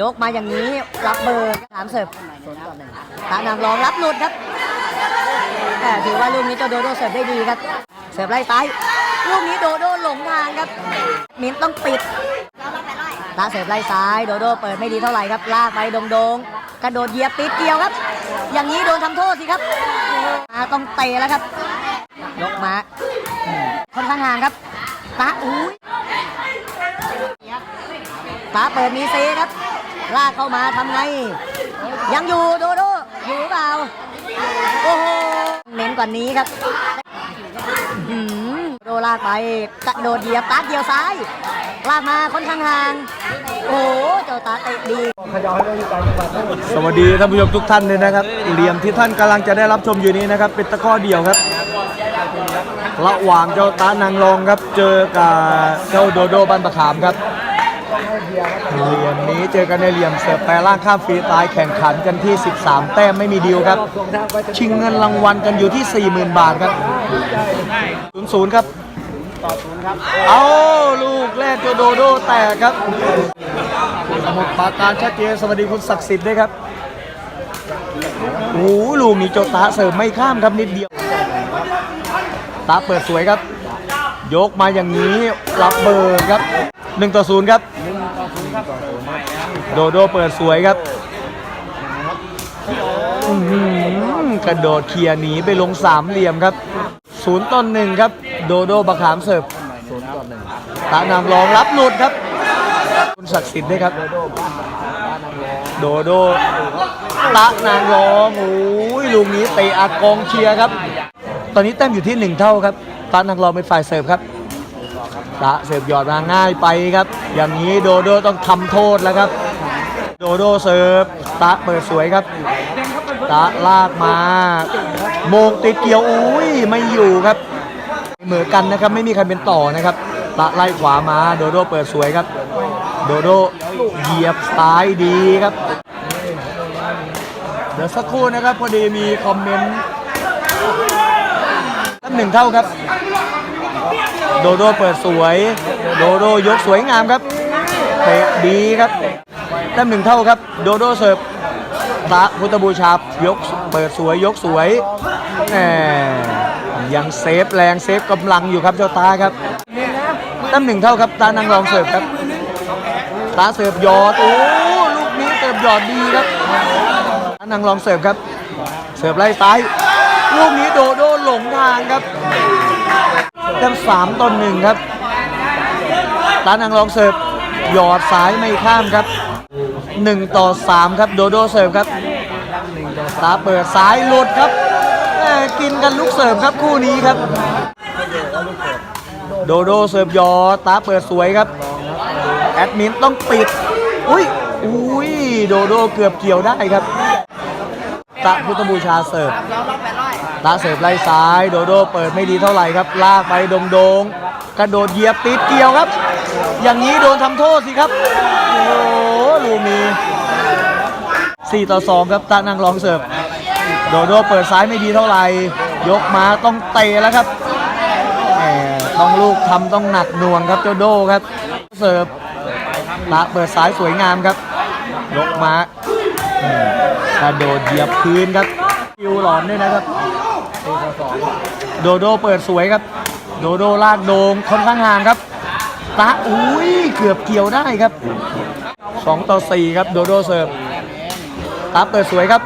ยกมาอย่างนี้รับเบอร์สามเสิร์ฟศูนย์ต่อหนึ่งตานางรองรับหลุดครับแต่ถือว่าลูกนี้จ้าโดโดเสิร์ฟได้ดีครับ เสิร์ฟไล่ซ้ายลูกนี้โดโดหลงทางครับมิ้นต้องปิดตาเสิร์ฟไล่ซ้ายโดโดเปิดไม่ดีเท่าไหร่ครับลากไปโดงโดงกระโดดเหยียบติดเกี่ยวครับ อย่างนี้โดนทำโทษสิครับมาต้องเตะแล้วครับยกมาค่อนข้างห่างครับตาอุ้ยตาเปิดมีเซครับ ลากเข้ามาทำไง ยังอยู่โดโดอยู่เปล่า โอ้โหเน้นกว่านี้ครับหือโดลากไปกระโดดเหยียบตาเดียวซ้าย ลากมาค่อนข้างห่าง โอ้โหเจ้าตาเตะดี สวัสดีท่านผู้ชมทุกท่านเลยนะครับ เหลี่ยมที่ท่านกำลังจะได้รับชมอยู่นี้นะครับ เป็นตะก้อเดี่ยวครับ ระหว่างเจ้าตานางรองครับ เจอกับเจ้าโดโดบันประขามครับ เหลี่ยมนี้เจอกันในเหลี่ยมเสิร์ฟแปรร่างข้ามฟรีตายแข่งขันกันที่ 13 แต้มไม่มีดีลครับ ชิงเงินรางวัลกันอยู่ที่ 40,000 บาทครับ0 0ครับ เอาลูกแรกเจ้าโดโดแตกครับสมุดปาการชัดเจนสวัสดีคุณศักดิ์สิทธิ์ด้วยครับโอ้ลูกนี้โจตาเสริมไม่ข้ามครับนิดเดียว ตาเปิดสวยครับ ยกมาอย่างนี้รับเบอร์ครับ 1ต่อ0ครับโดโดเปิดสวยครับอื้อหือกระโดดเคลียร์หนีไปลงสามเหลี่ยมครับศูนย์ต่อหนึ่งครับ โดโดบักขามเสิร์ฟตานางรองรับหลุดครับ คุณศักดิ์สิทธิ์ด้วยครับ โดโดตะนางรองโอ้ยลูกนี้เตะอากองเชียร์ครับ ตอนนี้แต้มอยู่ที่หนึ่งเท่าครับตานางรองเป็นฝ่ายเสิร์ฟครับ ตะเสิร์ฟหยอดมาง่ายไปครับ อย่างนี้โดโดต้องทำโทษแล้วครับ โดโดเสิร์ฟตะเปิดสวยครับ ตะลากมา โมงติดเกี่ยวอุ้ยไม่อยู่ครับเหมือนกันนะครับไม่มีใครเป็นต่อนะครับ ตะไล่ขวามาโดโดเปิดสวยครับ โดโดเหยียบซ้ายดีครับ เดี๋ยวสักครู่นะครับพอดีมีคอมเมนต์ตั้งหนึ่งเท่าครับ โดโดเปิดสวย โดโดยกสวยงามครับเตะดีครับแต้มหนึ่งเท่าครับ โดโดเสิร์ฟพระพุทธบูชายกเปิดสวยยกสวยแหมยังเซฟแรงเซฟกำลังอยู่ครับเจ้าตาครับแต้มหนึ่งเท่าครับตานางรองเสิร์ฟครับตาเสิร์ฟยอดโอ้ลูกนี้เสิร์ฟยอดดีครับตานางรองเสิร์ฟครับ เสิร์ฟไล่ซ้ายลูกนี้โดโดหลงทางครับ ต้มสามต่อหนึ่งครับตานางรองเสิร์ฟหยอดซ้ายไม่ข้ามครับหนึ่งต่อสามครับโดโดเสิร์ฟครับตาเปิดซ้ายหลุดครับกินกันลูกเสิร์ฟครับคู่นี้ครับ โดโดเสิร์ฟหยอดตาเปิดสวยครับ แอดมินต้องปิด อุ้ยอุ้ยโดโดเกือบเกี่ยวได้ครับตะพุทธบูชาเสิร์ฟ ตาเสิร์ฟไล่ซ้าย โดโดเปิดไม่ดีเท่าไหร่ครับ ลากไปโดงโดงกระโดดเหยียบติดเกี่ยวครับ อย่างนี้โดนทำโทษสิครับ โอ้โหลูกนี้4ต่อ2ครับตานางรองเสิร์ฟโดโดเปิดซ้ายไม่ดีเท่าไหร่ ยกมาต้องเตะแล้วครับต้องลูกทำต้องหนักหน่วงครับเจ้าโดครับ เสิร์ฟตะเปิดซ้ายสวยงามครับ ยกมากระโดดเหยียบพื้นครับคิวหลอนด้วยนะครับ โดโดเปิดสวยครับ โดโดลากโดงค่อนข้างห่างครับ ตะอุ้ยเกือบเกี่ยวได้ครับ 2 ต่อ 4 ครับ โดโดเสิร์ฟตะเปิดสวยครับ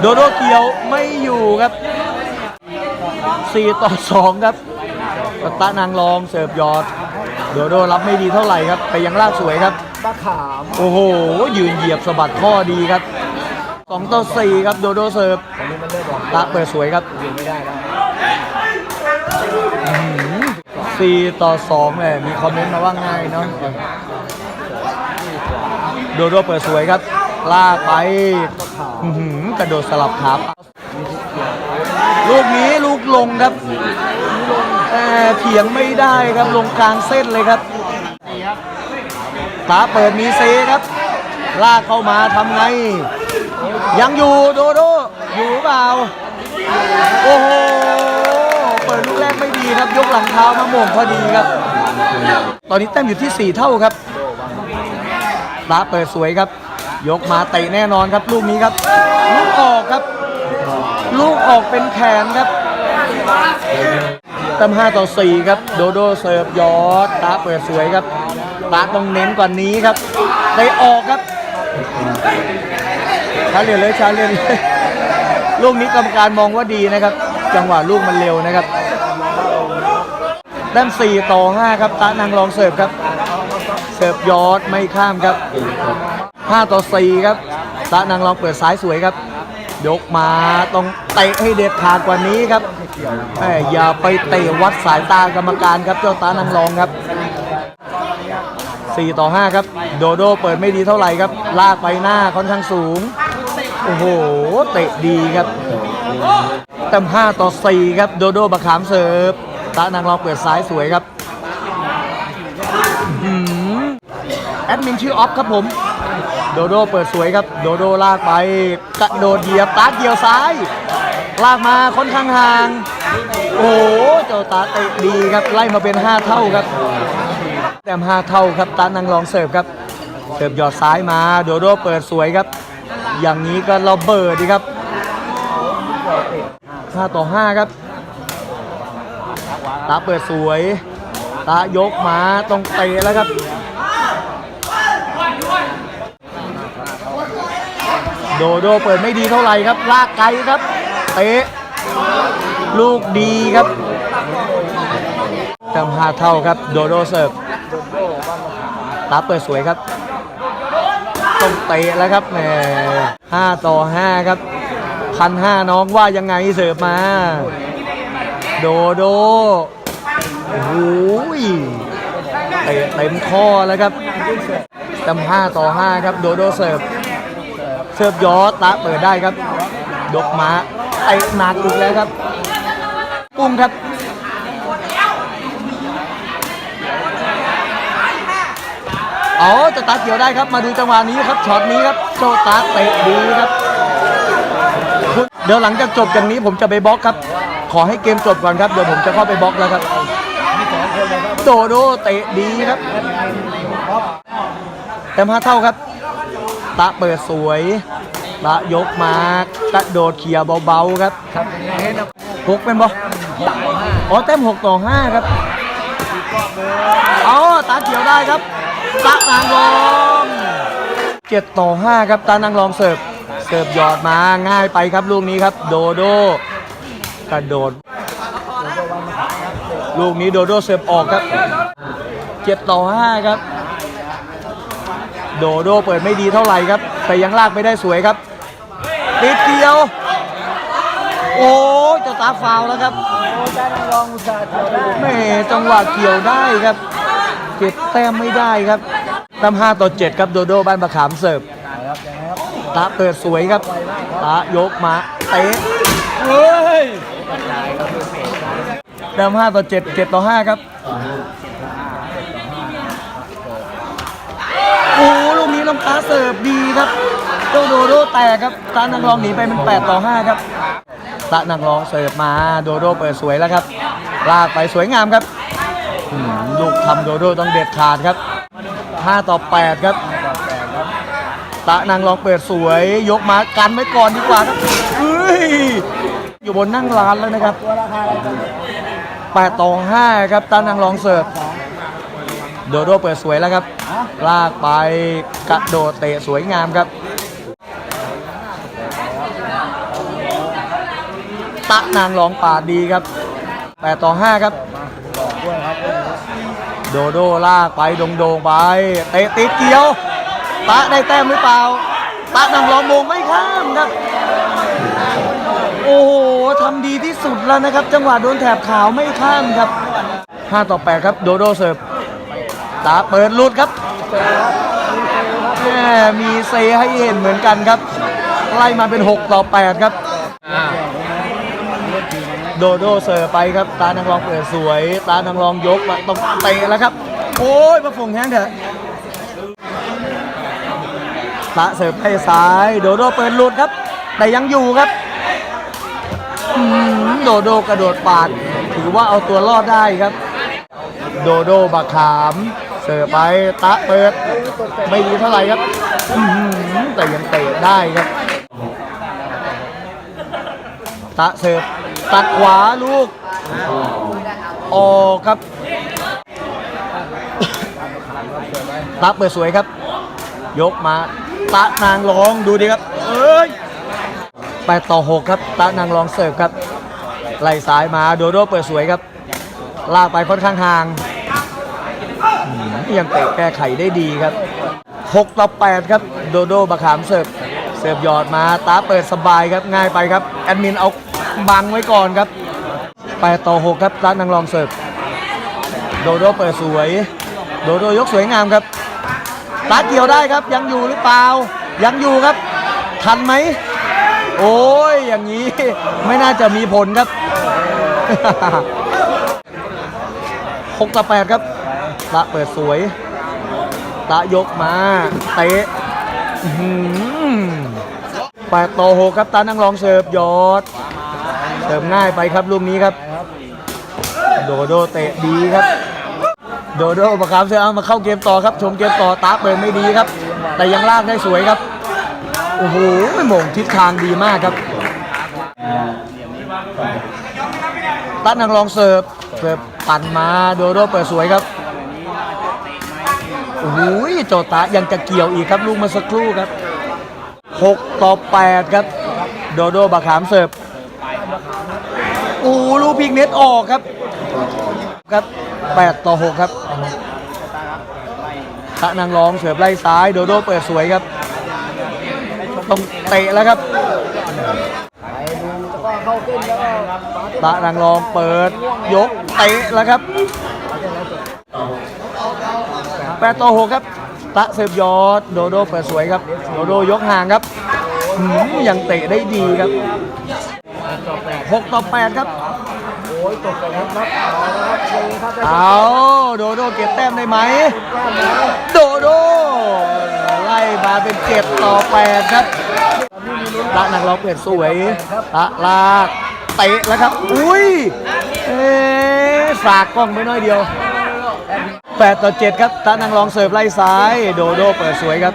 โดโดเกี่ยวไม่อยู่ครับ 4 ต่อ 2 ครับตะนางรองเสิร์ฟหยอด โดโดรับไม่ดีเท่าไหร่ครับ ไปยังลากสวยครับตะขาม โอ้โห ยืนเหยียบสะบัดข้อดีครับ 2 ต่อ 4 ครับ โดโดเสิร์ฟ อันนี้มันเริ่มบอกตะเปิดสวยครับอยู่ไม่ได้แล้ว4ต่อ2เลยมีคอมเมนต์มาว่าง่ายเนาะโดโดเปิดสวยครับ ลากไปอื้อหือกระโดดสลับขาลูกนี้ลูกลงครับแต่เถียงไม่ได้ครับลงกลางเส้นเลยครับตาเปิดมีเซครับ ลากเข้ามาทำไง ยังอยู่โดโด อยู่หรือเปล่า โอ้โห เปิดลูกแรกไม่ดีครับ ยกหลังเท้ามาโมงพอดีครับ ตอนนี้แต้มอยู่ที่ 4 เท่าครับตาเปิดสวยครับ ยกมาเตะแน่นอนครับ ลูกนี้ครับ ลูกออกครับ ลูกออกเป็นแขนครับเต็ม5ต่อ4ครับ โดโดเสิร์ฟยอดตาเปิดสวยครับตาต้องเน้นกว่านี้ครับเตะออกครับชาเลียนเลยชาเลียนเลย ลูกนี้กรรมการมองว่าดีนะครับ จังหวะลูกมันเร็วนะครับแต้ม4ต่อ5ครับตานางรองเสิร์ฟครับ เสิร์ฟยอดไม่ข้ามครับ 5 ต่อ 4 ครับตานางรองเปิดซ้ายสวยครับ ยกมาต้องเตะให้เด็ดขาดกว่านี้ครับแหม่อย่าไปเตะวัดสายตากรรมการครับเจ้าตานางรองครับ 4 ต่อ 5 ครับ โดโดเปิดไม่ดีเท่าไหร่ครับ ลากไปหน้าค่อนข้างสูง โอ้โห เตะดีครับเต็ม5ต่อ 4 ครับ โดโดบักขามเสิร์ฟตานางรองเปิดซ้ายสวยครับอื้อหือแอดมินชื่อออฟครับผม โดโดเปิดสวยครับ โดโดลากไปกระโดดเหยียบตาเกี่ยวซ้าย ลากมาค่อนข้างห่าง โอ้โหเจ้าตาเตะดีครับ ไล่มาเป็น 5 เท่าครับ แต้ม5เท่าครับตานางรองเสิร์ฟครับ เสิร์ฟหยอดซ้ายมา โดโดเปิดสวยครับ อย่างนี้ก็ระเบิดดีครับ5ต่อ5ครับ ตาเปิดสวย ตายกมาต้องเตะแล้วครับโดโดเปิดไม่ดีเท่าไหร่ครับ ลากไกลครับ เตะ ลูกดีครับจำห้าเท่าครับ โดโดเสิร์ฟตาเปิดสวยครับ ต้องเตะแล้วครับแหมห้าต่อห้าครับพันห้าน้องว่ายังไงเสิร์ฟมา โดโดโอ้โหยเตะเต็มข้อแล้วครับจำห้าต่อห้าครับโดโดเสิร์ฟเสิร์ฟยอดตาเปิดได้ครับยกมาไอ้หนักอีกแล้วครับ ปุ้มครับ อ๋อจะตาเกี่ยวได้ครับมาดูจังหวะนี้ครับช็อตนี้ครับโจตาเตะดีครับ เดี๋ยวหลังจากจบอย่างนี้ผมจะไปบล็อกครับ ขอให้เกมจบก่อนครับเดี๋ยวผมจะเข้าไปบล็อกแล้วครับโดโดเตะดีครับเต็มห้าเท่าครับ ตะเปิดสวยตะยกมากระโดดเขี่ยเบาๆครับหกเป็นบ่อ๋อเต็มหกต่อห้าครับอ๋อตาเขียวได้ครับ ตะนางรองเจ็ดต่อห้าครับตานางรองเสิร์ฟเสิร์ฟหยอดมาง่ายไปครับลูกนี้ครับ โดโดกระโดด ลูกนี้โดโดเสิร์ฟออกครับเจ็ดต่อห้าครับ โดโดเปิดไม่ดีเท่าไหร่ครับ แต่ยังลากไม่ได้สวยครับติดเกี่ยว โอ้เจะตาฟาวแล้วครับแม่จังหวะเกี่ยวได้ครับ เก็บแต้มไม่ได้ครับแต้ม5ต่อ 7 ครับโดโดบ้านประขามเสิร์ฟตาเปิดสวยครับตายกมาเตะเฮ้ยแต้ม5ต่อ 7 7 ต่อ 5 ครับโอ้โหลูกนี้น้ำตาเสิร์ฟดีครับเจ้าโดโดแตกครับตานางรองหนีไปเป็น 8 ต่อ 5 ครับตานางรองเสิร์ฟมาโดโดเปิดสวยแล้วครับลากไปสวยงามครับ ลูกทำโดโดต้องเด็ดขาดครับ5ต่อ8ครับตะนางรองเปิดสวยยกมากันไว้ก่อนดีกว่าครับเฮ้ยอยู่บนนั่งร้านแล้วนะครับ8ต่อ5ครับตานางรองเสิร์ฟโดโดเปิดสวยแล้วครับ ลากไปกระโดดเตะสวยงามครับ ตะนางรองปาดดีครับ8ต่อ5ครับ โดโดลากไปโดงๆไปเตะติดเกี่ยวตะได้แต้มหรือเปล่าตะนางรองโมงไม่ข้ามครับโอ้โหทำดีที่สุดแล้วนะครับ จังหวะโดนแถบขาวไม่ข้ามครับ5ต่อ8ครับโดโดเสิร์ฟตาเปิดลุดครับแมมีเซให้เห็นเหมือนกันครับ ไล่มาเป็น 6 ต่อ 8 ครับ โดโดเสิร์ฟไปครับ ตานางรองเปิดสวย ตานางรองยกมาต้องเตะแล้วครับ โอ้ยมาฝงแห้งเถอะตะเสิร์ฟให้ซ้าย โดโดเปิดหลุดครับ แต่ยังอยู่ครับโดโดกระโดดปาด ถือว่าเอาตัวรอดได้ครับ โดโดบักขาม เสิร์ฟไปตะเปิด ไม่ดีเท่าไหร่ครับแต่ยังเตะได้ครับ ตะเสิร์ฟ ตัดขวาลูก ออกครับตะเปิดสวยครับ ยกมาตะนางรองดูดิครับ เอ้ยแปดต่อหกครับตะนางรองเสิร์ฟครับ ไล่ซ้ายมาโดโดเปิดสวยครับ ลากไปค่อนข้างห่างอืมยังเตะแก้ไขได้ดีครับ6ต่อ8ครับ โดโดบะขามเสิร์ฟเสิร์ฟหยอดมา ตาเปิดสบายครับ ง่ายไปครับ แอดมินเอา บังไว้ก่อนครับ8ต่อ 6 ครับตานางรองเสิร์ฟโดโดเปิดสวย โดโดยกสวยงามครับตาเกี่ยวได้ครับยังอยู่หรือเปล่า ยังอยู่ครับ ทันไหม โอ้ยอย่างนี้ไม่น่าจะมีผลครับ 6 ต่อ 8 ครับตะเปิดสวยตะยกมาเตะแปดต่อหกครับตานั่งรองเสิร์ฟยอด เสิร์ฟง่ายไปครับลูกนี้ครับ โดโดเตะดีครับ โดโดประคามเสือเอามาเข้าเกมต่อครับ ชมเกมต่อตาเปิดไม่ดีครับ แต่ยังลากได้สวยครับ โอ้โหไม่หม่งทิศทางดีมากครับตัดนางรองเสิร์ฟ เสิร์ฟปั่นมาโดโดเปิดสวยครับโอ้โหโจตะยังจะเกี่ยวอีกครับลูกมาสักครู่ครับ 6 ต่อ 8 ครับ โดโดบะขามเสิร์ฟ อ้โหลูกพิกเน็ตออกครับ ครับ 8 ต่อ 6 ครับตะนางร้องเสิร์ฟไล่ซ้ายโดโดเปิดสวยครับ ต้องเตะแล้วครับตะนางรองเปิดยกเตะแล้วครับแปดต่อหกครับ ตะเสิร์ฟยอด โดโดเปิดสวยครับ โดโดยกห่างครับหืมยังเตะได้ดีครับ หกต่อแปดครับเอาโดโดเก็บแต้มได้ไหมโดโด ไล่มาเป็นเจ็ดต่อแปดครับตะนักร้องเปิดสวยตะลากเตะแล้วครับ อุ้ย เอ๊ะฝากกล้องไปหน้อยเดียว 8 ต่อ 7 ครับตานางรองเสิร์ฟไล่ซ้าย โดโดเปิดสวยครับ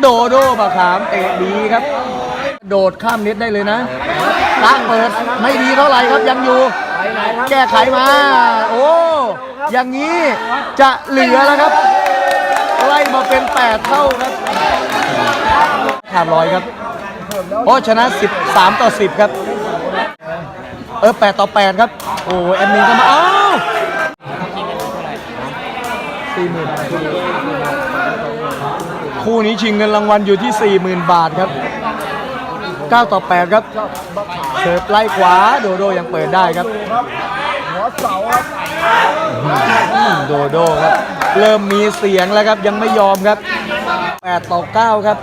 โดโดปะขามเตะดีครับ โดดข้ามเน็ตได้เลยนะตาเปิดไม่ดีเท่าไหร่ครับยังอยู่ แก้ไขมา โอ้อย่างนี้จะเหลือแล้วครับ ไล่มาเป็น 8 เท่าครับขาดลอยครับโอ้ชนะ 13 ต่อ 10 ครับ เออ 8 ต่อ 8 ครับ โอ้แอดมินก็มาอ้าวสี่หมื่นคู่นี้ชิงเงินรางวัลอยู่ที่ 40,000 บาทครับ 9 ต่อ 8 ครับเสิร์ฟไล่ขวาโดโดยังเปิดได้ครับอืมโดโดครับ เริ่มมีเสียงแล้วครับยังไม่ยอมครับ 8 ต่อ 9 ครับ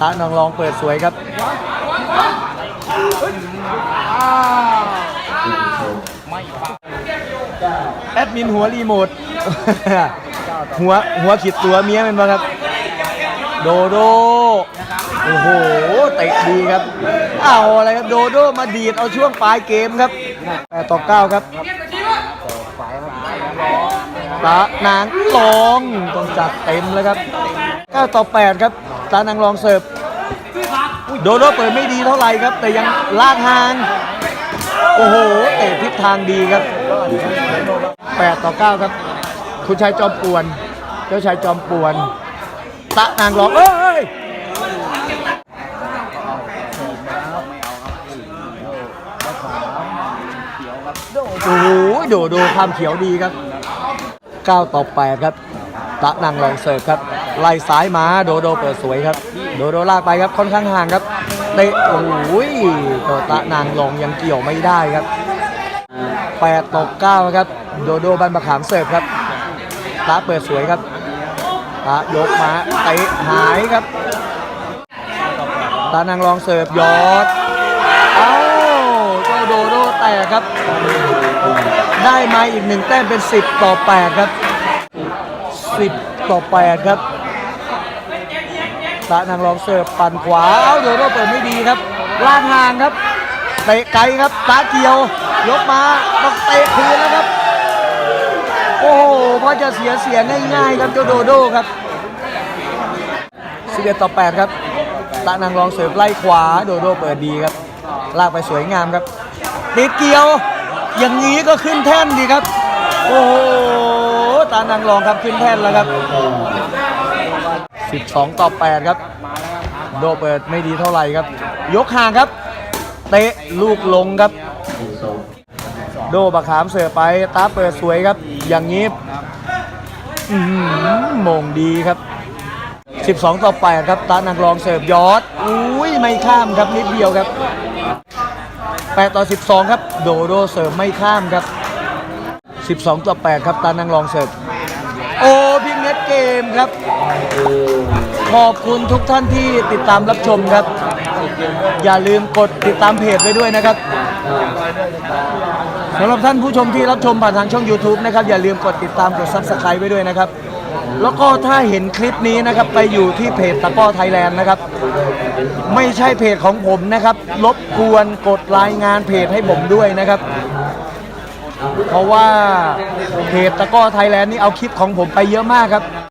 ตะนองรองเปิดสวยครับแอดมินหัวรีโมทหัวหัวขีดตัวเมียเป็นบ้างครับ โดโด โอ้โหเตะดีครับเอาอะไรครับโดโดมาดีดเอาช่วงปลายเกมครับ8ต่อ9ครับตานางรองต้องจัดเต็มแล้วครับ9ต่อ8ครับตานางรองเสิร์ฟโดโดเปิดไม่ดีเท่าไหร่ครับ แต่ยังลากห่างโอ้โหเตะทิศทางดีครับ8ต่อ9ครับ คุณชายจอมป่วน เจ้าชายจอมป่วน ตะนางรองเอ้ย โอ้โหโดโดความเขียวดีครับ9ต่อ8ครับตะนางรองเสิร์ฟครับไล่ซ้ายมาโดโดเปิดสวยครับ โดโดลากไปครับค่อนข้างห่างครับเตะโอ้โหตัวตะนางรองยังเกี่ยวไม่ได้ครับ8ต่อ9ครับ โดโดบันบะขามเสิร์ฟครับตาเปิดสวยครับตายกมาเตะหายครับตานางรองเสิร์ฟยอด เอ้าเจ้าโดโดแตกครับ ได้มาอีกหนึ่งแต้มเป็น 10 ต่อ 8 ครับ 10 ต่อ 8 ครับตานางรองเสิร์ฟปั่นขวาเอาโดโดเปิดไม่ดีครับลากห่างครับเตะไกลครับตาเกียวยกมาต้องเตะคืนแล้วครับโอ้โหพราะจะเสียเสียง่ายๆครับเจ้าโดโดครับ11ต่อ 8 ครับตะนางรองเสิร์ฟไล่ขวาโดโดเปิดดีครับ ลากไปสวยงามครับติดเกียว อย่างนี้ก็ขึ้นแท่นดีครับ โอ้โห ตานางรองครับขึ้นแท่นแล้วครับ 12 ต่อ 8 ครับ โดเปิดไม่ดีเท่าไหร่ครับ ยกห่างครับ เตะลูกลงครับ โดบะขามเสือไป ตาเปิดสวยครับ อย่างนี้อื้อหือโมงดีครับ 12 ต่อ 8 ครับ ตานางรองเสิร์ฟยอด อุ้ยไม่ข้ามครับนิดเดียวครับ 8 ต่อ 12 ครับ โดโดเสิร์ฟไม่ข้ามครับ 12 ต่อ 8 ครับตานางรองเสิร์ฟ โอ้พิกเน็ตเกมครับ ขอบคุณทุกท่านที่ติดตามรับชมครับ อย่าลืมกดติดตามเพจไว้ด้วยนะครับสำหรับท่านผู้ชมที่รับชมผ่านทางช่อง YouTube นะครับ อย่าลืมกดติดตามกด Subscribe ไว้ด้วยนะครับ แล้วก็ถ้าเห็นคลิปนี้นะครับไปอยู่ที่เพจตะก้อไทยแลนด์นะครับ ไม่ใช่เพจของผมนะครับรบกวนกดรายงานเพจให้ผมด้วยนะครับ เพราะว่าเพจตะก้อไทยแลนด์นี่เอาคลิปของผมไปเยอะมากครับ